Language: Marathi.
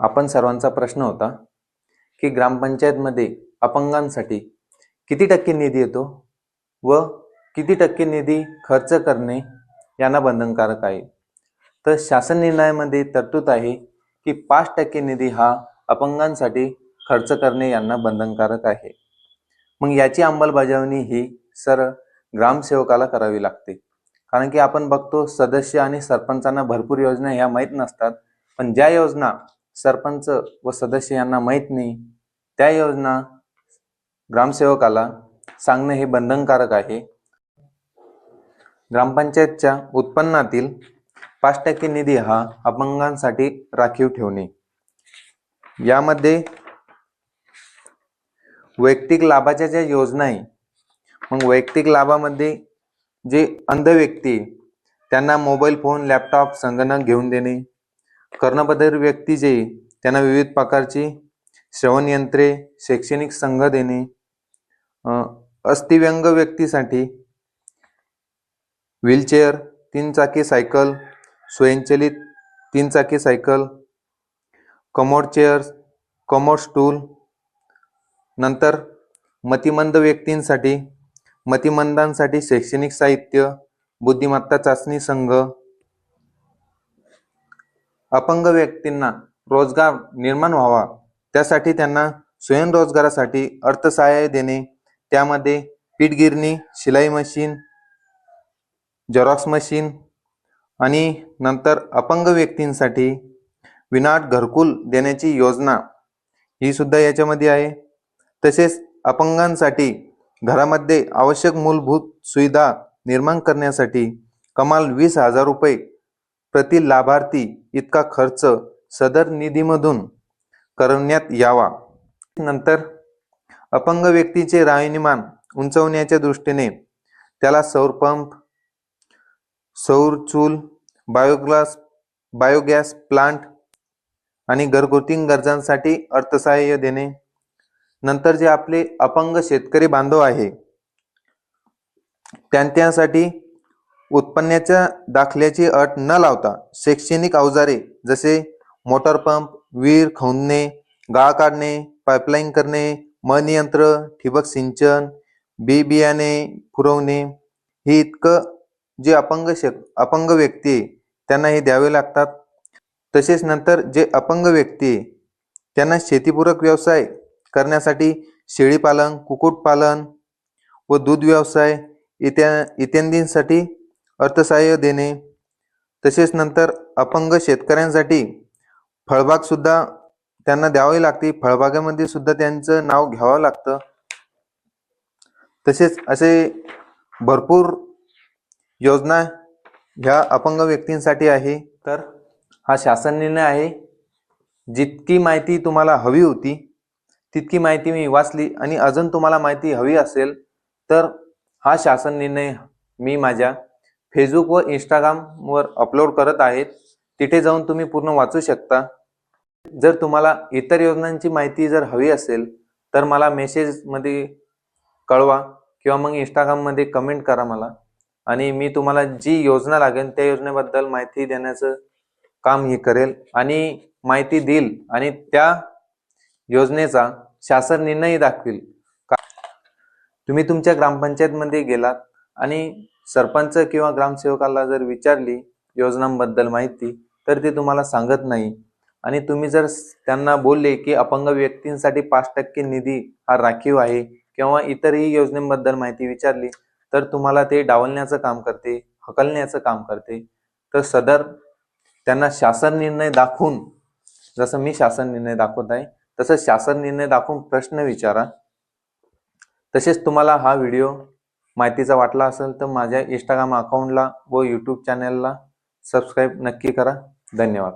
आपण सर्वांचा प्रश्न होता की ग्रामपंचायतमध्ये अपंगांसाठी किती टक्के निधी येतो व किती टक्के निधी खर्च करणे यांना बंधनकारक आहे. तर शासन निर्णयामध्ये तरतूद आहे की पाच टक्के निधी हा अपंगांसाठी खर्च करणे यांना बंधनकारक आहे. मग याची अंमलबजावणी ही सर ग्रामसेवकाला करावी लागते. कारण की आपण बघतो सदस्य आणि सरपंचांना भरपूर योजना ह्या माहीत नसतात. पण ज्या योजना सरपंच व सदस्य यांना माहीत नाही. त्या योजना ग्रामसेवकाला सांगणे हे बंधनकारक आहे. ग्रामपंचायतच्या उत्पन्नातील पाच टक्के निधी हा अपंगांसाठी राखीव ठेवणे. यामध्ये वैयक्तिक लाभाच्या ज्या योजना आहे मग वैयक्तिक लाभामध्ये जे अंध व्यक्ती आहे, त्यांना मोबाईल फोन लॅपटॉप संगणक घेऊन देणे. कर्णबधीर व्यक्ती जे आहे, त्यांना विविध प्रकारची श्रवण यंत्रे शैक्षणिक संघ देणे अस्थिव्यंग व्यक्तीसाठी व्हीलचेअर तीन चाकी सायकल स्वयंचलित तीन चाकी cycle commode chairs commode stool नंतर मतिमंद व्यक्तींसाठी मतिमंदांसाठी शैक्षणिक साहित्य बुद्धिमत्ता चाचणी संघ अपंग व्यक्तींना रोजगार निर्माण व्हावा. त्यासाठी त्यांना स्वयंरोजगारासाठी अर्थसहाय्य देणे. त्यामध्ये पीठगिरणी शिलाई मशीन झेरॉक्स मशीन आणि नंतर अपंग व्यक्तींसाठी विनाट घरकुल देण्याची योजना ही सुद्धा याच्यामध्ये आहे. तसेच अपंगांसाठी घरामध्ये आवश्यक मूलभूत सुविधा निर्माण करण्यासाठी कमाल वीस हजार रुपये प्रति लाभार्थी इतका खर्च सदर निधीमधून करण्यात यावा. नंतर अपंग व्यक्तीचे राहणीमान उंचवण्याच्या दृष्टीने त्याला सौर पंप सौर चूल बायोग्लास बायोगॅस प्लांट आणि घरगुती गरजांसाठी अर्थसहाय्य देणे. नंतर जे आपले अपंग शेतकरी बांधव आहे त्यांच्यासाठी उत्पन्नाच्या दाखल्याची अट न लावता शैक्षणिक अवजारे जसे मोटर पंप विहीर खोदणे गाळ काढणे पाईपलाईन करणे मनयंत्र ठिबक सिंचन बी बियाणे पुरवणे हे इतकं जे अपंग शक अपंग व्यक्ती आहे त्यांना हे द्यावे लागतात. तसेच नंतर जे अपंग व्यक्ती आहे त्यांना शेतीपूरक व्यवसाय करण्यासाठी शेळीपालन कुक्कुटपालन व दूध व्यवसाय इत्या इत्यादींसाठी अर्थसहाय्य देणे. तसेच नंतर अपंग शेतकऱ्यांसाठी फळबागसुद्धा त्यांना द्यावी लागते. फळबागेमध्ये सुद्धा त्यांचं नाव घ्यावं लागतं. तसेच असे भरपूर योजना ह्या अपंग व्यक्तींसाठी आहे. तर हा शासन निर्णय आहे. जितकी माहिती तुम्हाला हवी होती तितकी माहिती मी वाचली आणि अजून तुम्हाला माहिती हवी असेल तर हा शासन निर्णय मी माझ्या फेसबुक व इंस्टाग्रामवर अपलोड करत आहेत. तिथे जाऊन तुम्ही पूर्ण वाचू शकता. जर तुम्हाला इतर योजनांची माहिती जर हवी असेल तर मला मेसेजमध्ये कळवा किंवा मग इंस्टाग्राममध्ये कमेंट करा मला. आणि मी तुम्हाला जी योजना लागेल त्या योजनेबद्दल माहिती देण्याचं काम ही करेल आणि माहिती देईल आणि त्या योजनेचा शासन निर्णय दाखवेल. का तुम्ही तुमच्या ग्रामपंचायतमध्ये गेलात आणि सरपंच किंवा ग्रामसेवकाला जर विचारली योजनांबद्दल माहिती तर ते तुम्हाला सांगत नाही. आणि तुम्ही जर त्यांना बोलले की अपंग व्यक्तींसाठी पाच टक्के निधी हा राखीव आहे किंवा इतरही योजनेबद्दल माहिती विचारली तर तुम्हाला ते डावलण्याचं काम करते हकलण्याचं काम करते. तर सदर त्यांना शासन निर्णय दाखवून जसं मी शासन निर्णय दाखवत आहे तसं शासन निर्णय दाखवून प्रश्न विचारा. तसेच तुम्हाला हा व्हिडिओ माहितीचा वाटला असेल तर माझ्या इंस्टाग्राम अकाउंटला व यूट्यूब चॅनलला सबस्क्राईब नक्की करा. धन्यवाद.